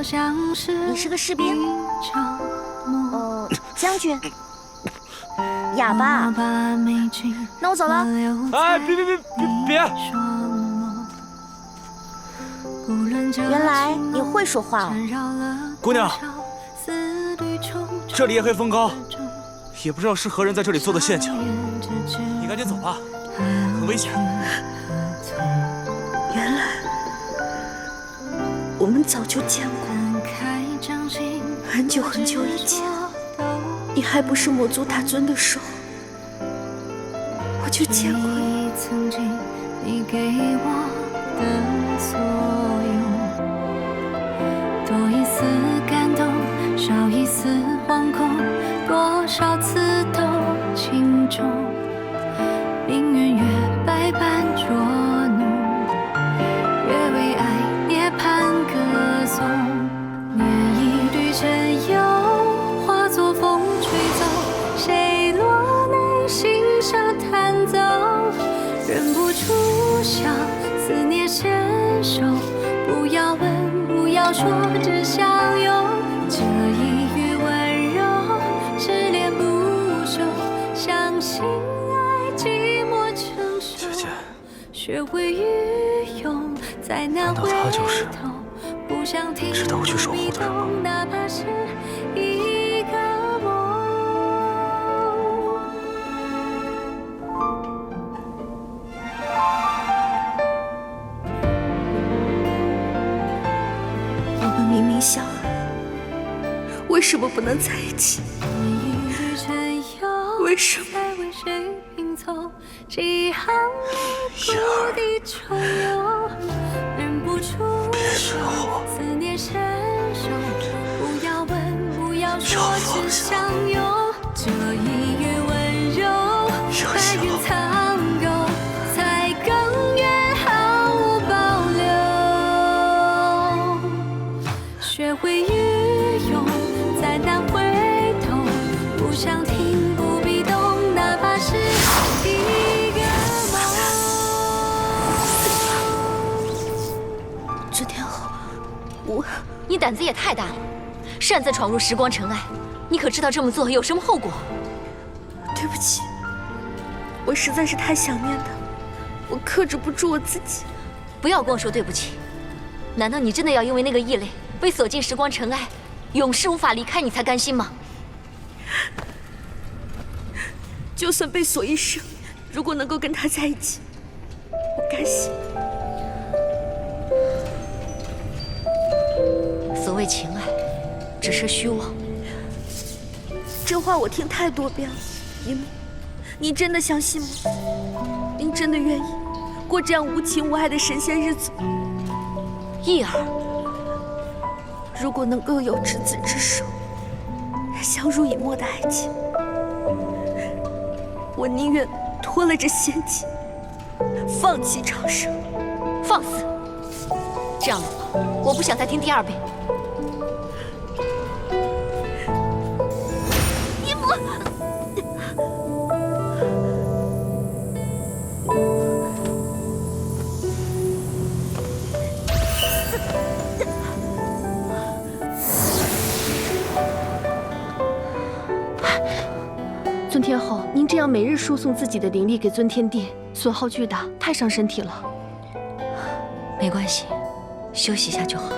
你是个士兵？哦，将军。哑巴。那我走了。哎，别别别别别！原来你会说话。姑娘，这里夜黑风高，也不知道是何人在这里做的陷阱。你赶紧走吧，很危险。原来我们早就见过，很久很久以前，你还不是魔族大尊的时候，我就见过你。你给我的所有多一丝感动，少一丝弹奏？忍不住想思念牵手，不要问，不要说，只相拥。这一缕温柔，失恋不休，相信爱寂寞成熟。姐姐，学会愚勇，再难回头。不想听值得我去守护的人吗？哪怕是为什么不能在一起？为什么？在为谁拼凑几行泪，故地重游，忍不住思念伸手，不要问，不梦。这天后，我你胆子也太大了，擅自闯入时光尘埃，你可知道这么做有什么后果？对不起，我实在是太想念他，我克制不住我自己。不要跟我说对不起。难道你真的要因为那个异类被锁进时光尘埃，永世无法离开你才甘心吗？就算被锁一生，如果能够跟他在一起，我甘心。谓情爱，只是虚妄。这话我听太多遍了，姨母，你真的相信吗？您真的愿意过这样无情无爱的神仙日子？义儿，如果能够有执子之手，相濡以沫的爱情，我宁愿脱了这仙气，放弃长生。放肆！这样的话，我不想再听第二遍。尊天后，您这样每日输送自己的灵力给尊天帝，损耗巨大，太伤身体了。没关系，休息一下就好了。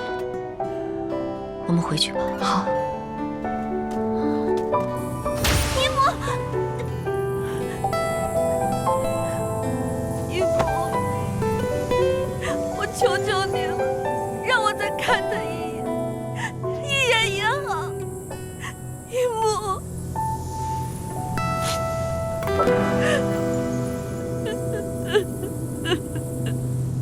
我们回去吧。好。